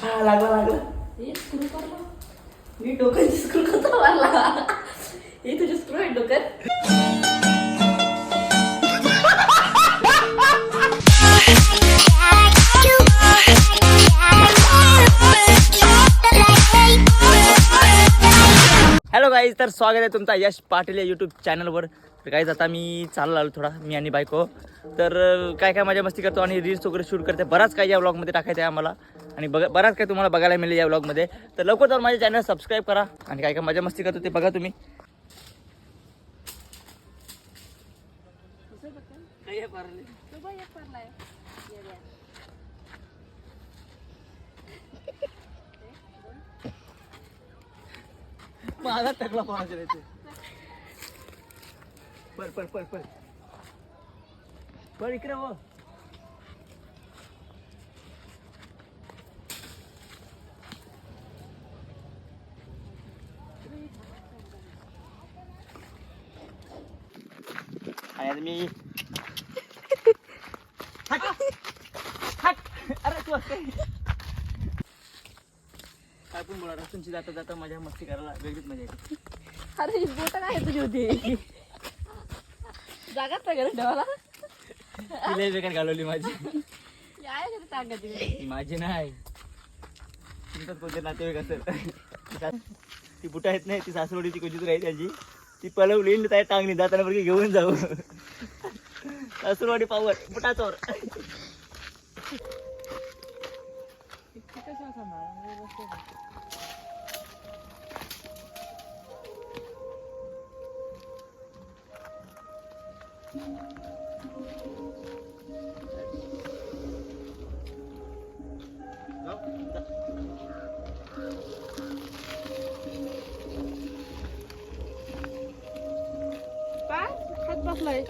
हा लागला लागला मी डोक्याची स्क्रू कसा मारला हे तुझे स्क्रू आहे डोक्यात तर स्वागत आहे तुमचा यश पाटील या यूट्यूब चॅनलवर तर गाईज आता मी चाललो आलो थोडा मी आणि बायको. तर काय काय मजा मस्ती करतो आणि रील्स वगैरे शूट करते. बराच काय या व्लॉगमध्ये टाकायचं आहे आम्हाला. आणि बघा बराच काय तुम्हाला बघायला मिळेल या व्लॉगमध्ये तर लवकर जाऊन माझ्या चॅनल सबस्क्राईब करा. आणि काय काय मजा मस्ती करतो ते बघा तुम्ही. माझा टकला पाहायचा ते पर पर पर पर पर इकडे हो आणि आता मी हट. हट. अरे तू जाता जाता माझ्या मस्ती करायला वेगळीच मजा येते. अरे बोट काय तुझी होती. जागाच नाही ठेवायला. ती बेकार घालवली माझी. माझी नाही. तुमचाच कोणते नातेवाईक असेल. ती बुटा येत नाही ती सासवडीची कोणती तरी आहे त्याची. ती पलवली आणि त्या टांगली. जाताना बरं घेऊन जाऊ. सासरवाडी पावर बुटाचोर. काय बसलाय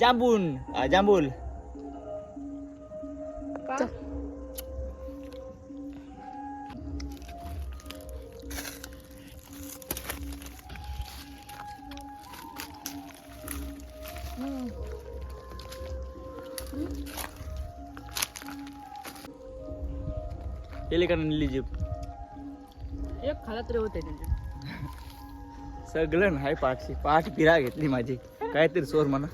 जांबून अं, जांभूल का केले का निली जीप एक खाला तरी होते त्यांचे. सगळं नाही पाठशी पाठ फिरा घेतली माझी. काहीतरी सोर म्हणा.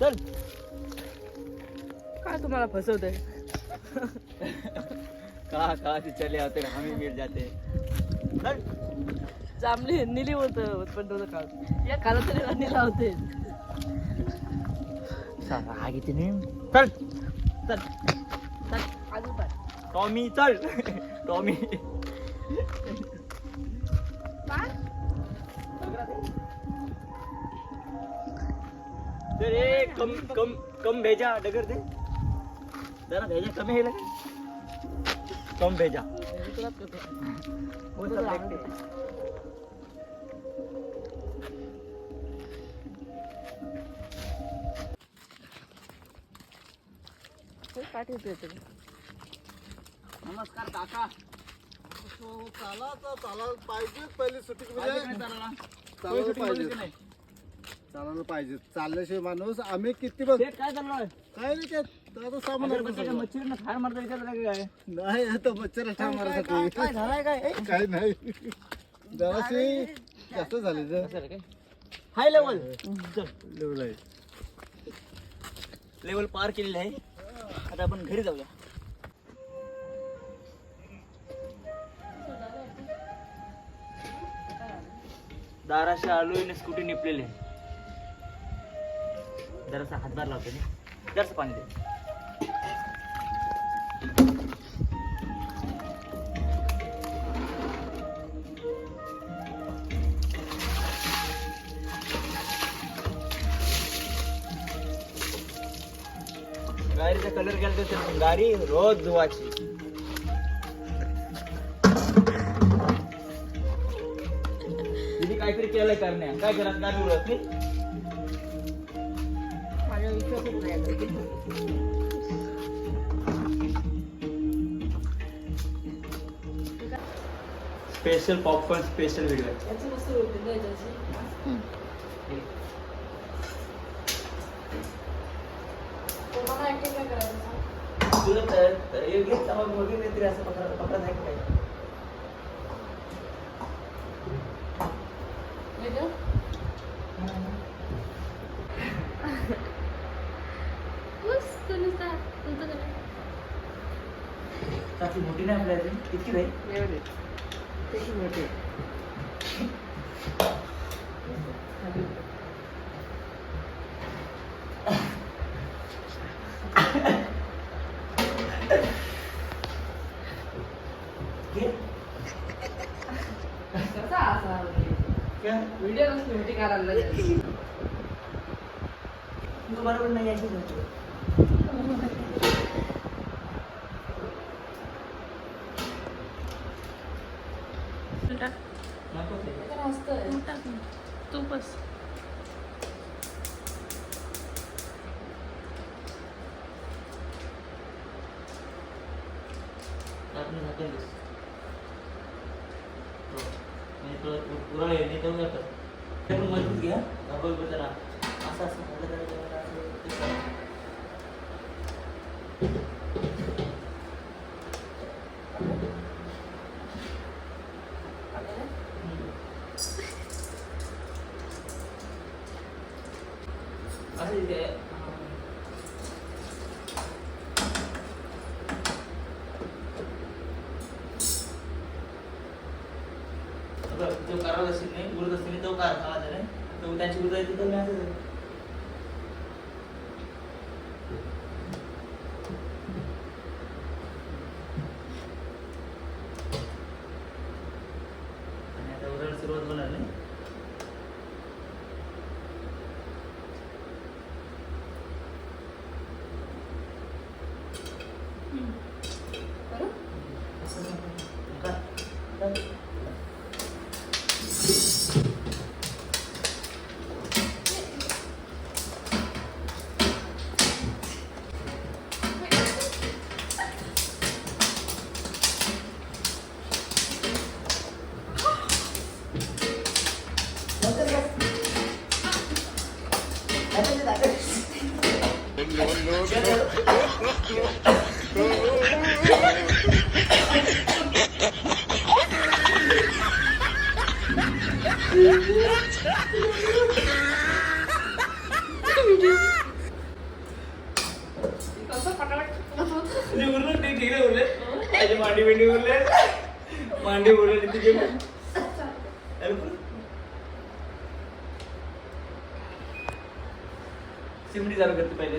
चल. काय तुम्हाला फसवतंय? कहा कहा से चले आते हैं, हमें मिल जाते. चल. जांभली निली होत उत्पन्न होतं काळ या खाला तरी निला होते आग येते नाही चल. चल. चल, अजून टॉमी चल. टॉमी. ए कम कम कम भेजा डगर दे. जरा भेजा कमी आहे लगे कम भेजा. देखते काठी होते नमस्कार काका. चाला तर चालायला पाहिजे. पहिली सुट्टी शूटिंग पाहिजे? चालायला पाहिजे. चालल्याशिवाय माणूस आम्ही किती बघ शेठ, काय चाललं आहे? काय नाही त्यात आता सामान अगरबत्तीच्या सगळं. मच्छीनं मारता का काय? नाही आता मच्छर ठार काय मारायसाठी. काय झालाय काय? ए, काय नाही. जराशी जास्त झाले काय? हाय लेवल. लेवल लेवल पार केलेली आहे. आता आपण घरी जाऊया. दाराशी आलोय आणि स्कूटी निपलेली आहे. जरासा हातभार लावतो मी. जरासं पाणी दे. गाडीचा कलर गेला तर गाडी रोज धुवाची दीदी काहीतरी केलंय करण्या. काय केला? गाडी उरत नाही? स्पेशल पॉपकॉर्न स्पेशल व्हिडिओ याची मस्त काय तुला तर तर योग्य समज मुलगी असं पकडा पकडत काय वेगळं? मस्त नुसता. तुमचं काय? टाकी मोठी नाही आपल्या इथे. किती नाही एवढे. त्याची मोठी. घे. कसा असा काय? व्हिडिओ नसली मोठी करायला लागेल. तू बरोबर नाही यायची नव्हती. नको ते. ते तर हसतंय. तू बस आपण झाकण दिस. म्हणजे तुला पु- पुरा हे नाही तेवढं कर. ते मजबूत घ्या डबल बटन असं असं झालं तर जरा असं ते करा. हम्म. असं इथे, हा. बघ, जो करत असेल नाही उरत असेल नाही, तो काय आवाज आहे तो त्यांची उरत येते तर मी असंच आहे. आणि आता उरायला सुरुवात होणार नाही बरं? असं नको. काय? काय? कसं पटापट होत होतं. तुझे उरलं ते ठीक आहे उरले माझे मांडी बिंडी उरले मांडी उरले तिथे शिमडी चालू करते पहिले.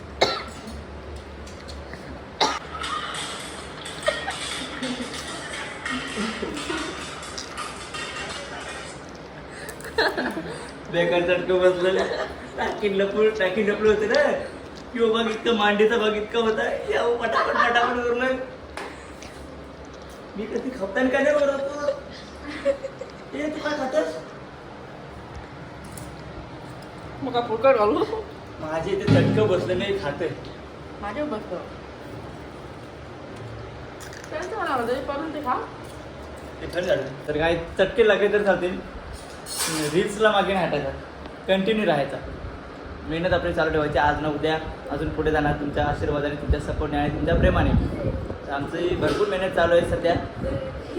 बेकार चटकं बसलेलं. टाकी लपड टाकी लपड होते ना. किंवा बघ इतकं मांडीचं बघ इतकं होतं. या पटापट पटापट उरलं मी कधी खपताना काय नाही बरं होतो ए तू काय खातस? मग का फुकट घालू? माझे इथे चटकं बसलं नाही खातंय. माझ्या बसतो त्यांचं मला आवडतं पडून ते खा. ते खरं झालं. तर काय चटके लागले तर चालतील. रील्सला मागे नाही हटायचा. कंटिन्यू राहायचा. मेहनत आपली चालू ठेवायची. आज ना उद्या अजून पुढे जाणार. तुमच्या आशीर्वादाने तुमच्या सपोर्टने आणि तुमच्या प्रेमाने. तर आमची भरपूर मेहनत चालू आहे सध्या.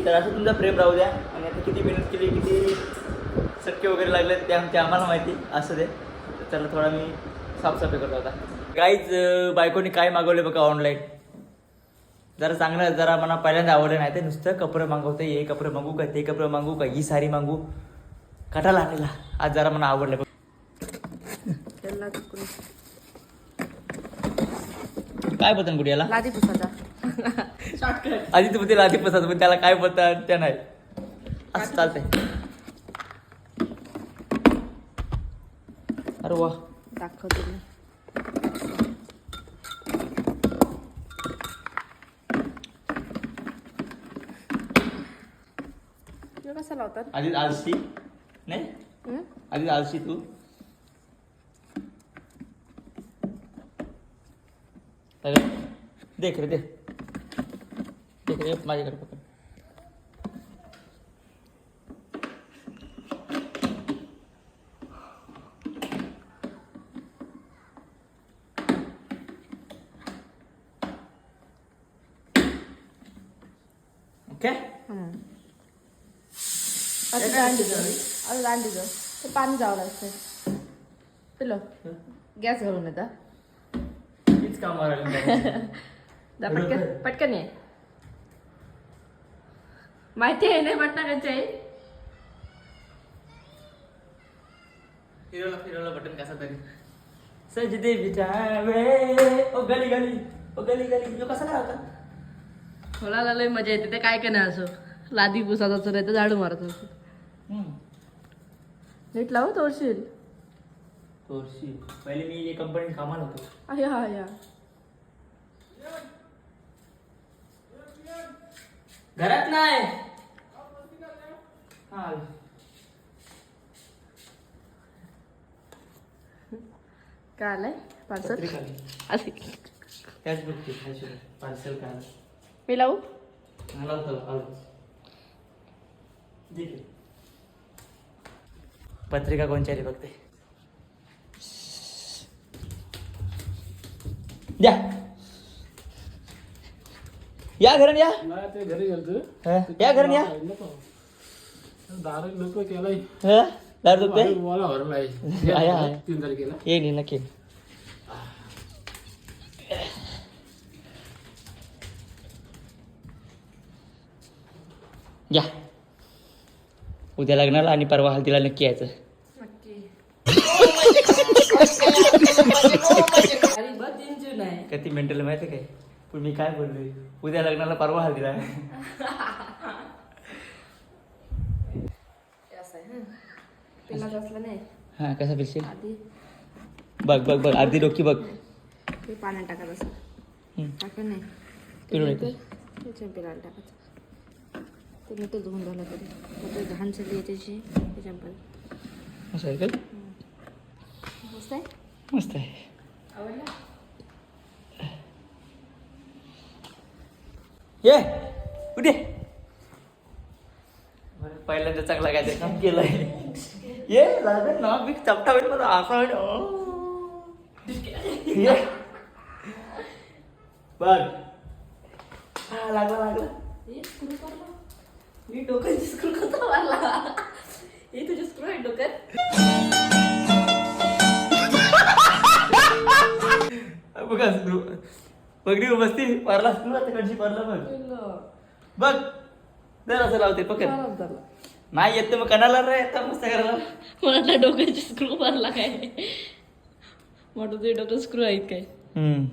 तर असं तुमचा प्रेम राहू द्या. आणि आता किती मेहनत केली किती चटके वगैरे लागले ते आमच्या आम्हाला माहिती. असं दे. तर थोडा मी साफसफाई करतो आता. काहीच बायकोनी काय मागवले बघा ऑनलाईन जरा चांगलं जरा मला पहिल्यांदा आवडलं नाही ते. नुसतं कपडे मागवते हे कपडे मागू का ते कपडे मागू का ही साडी मागू. कटाला आणलेला आज जरा मला आवडलं. काय बदन गुडियाला लादी पुसाचा शॉर्टकट आधी तू तिला आधी पसंत पण त्याला काय बोलतात त्या नाही. असं चालतंय. अरे वा. दाखवते मी. हे कसं लावतात? आधी आळशी नाही? आधी आळशी तू. अरे देख रे दे देख रे माझ्याकडे पकड. ओके? दांडीचं ते पाणी जावं लागतं पिलो गॅस घालून येता. हीच काम पटकन पटकन ये. माहिती आहे नाही पटकन आहे फिरवला फिरवला बटन कसा तरी. सजदे ओ गली गली. ओ गली गली. यो कसा काय होता? मला लय मजा येते ते काय काय नाही असं? लादी पुसात असं नाही तर झाडू मारत असं. नीट लावू तोडशील. तोरशी पहिले मी एक कंपनीत कामाला होतो. आहे हा या. घरात नाही हा. आलो. काय आलंय? पार्सल पत्रिका आली. त्याच बघते पार्सल काय आलं. मी लावू? मला होतं आलो दे की. पत्रिका कोणच्या आली बघते? द्या. या घरून या. नाही ते घरी गेलतो. हा, या घरून या. नको. दारू नको केलाय. हा, दारू दुखते मला भरलाय आहे, आहे. तीन तारखेला. ये नाही नक्की. या. उद्या लग्नाला आणि परवा हल्दीला नक्की यायचं. आहे किती मेंटल माहिती काय? पण मी काय बोललोय? उद्या लग्नाला परवा हल्दीला असं आहे हं. पिल्लाचं असलं नाही हा कसा पिलशील? आधी बघ बघ बघ अर्धी डोकी बघ. ते पाण्यात टाकत असं हम्म. टाकत नाही पिलाला टाकायचं ते धुवून झालं तरी ते घाण सगळी त्याची त्याच्या पण असं आहे? मस्त आहे. ये कुठे पहिल्यांदा चांगला काहीतरी काम केलंय. ये लागत ना मी चपटा होईल माझा असा होईल. बघ हा लागला लागला. मी डोक्याची स्क्रू कसा मारला हे तुझे स्क्रू आहे डोक्यात. बघा पगडी बसती पारला स्क्रू आता कडची पारला बघ. बघ दर असं लावते पकड. नाही येत मग कणाला रे येतं मस्त करायला. मला डोक्याची स्क्रू मारला काय? म्हटलं तुझे डोक्यात स्क्रू आहेत काय? हम्म.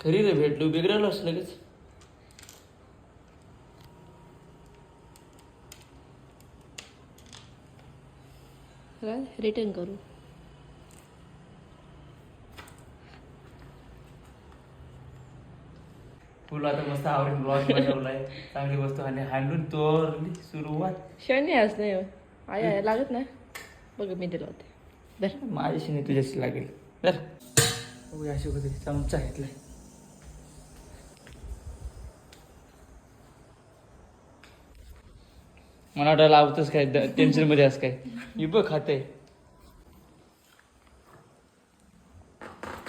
खरी रे भेटलो बिघडलो असं लगेच रिटर्न करू. फुल आता मस्त आवडून ब्लॉग बनवलाय. चांगली वस्तू आणि हांडून तोरली सुरुवात. शनी आज नाही आहे लागत नाही. बघ मी दिलं होते. बर माझ्याशी नाही तुझ्याशी लागेल. तर अशी होते चमचा घेतलाय. मला वाटलं लावतोच काय टेन्शनमध्ये असं काय? मी बघ खाते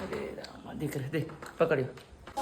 अरे रामा, दे कर दे पकड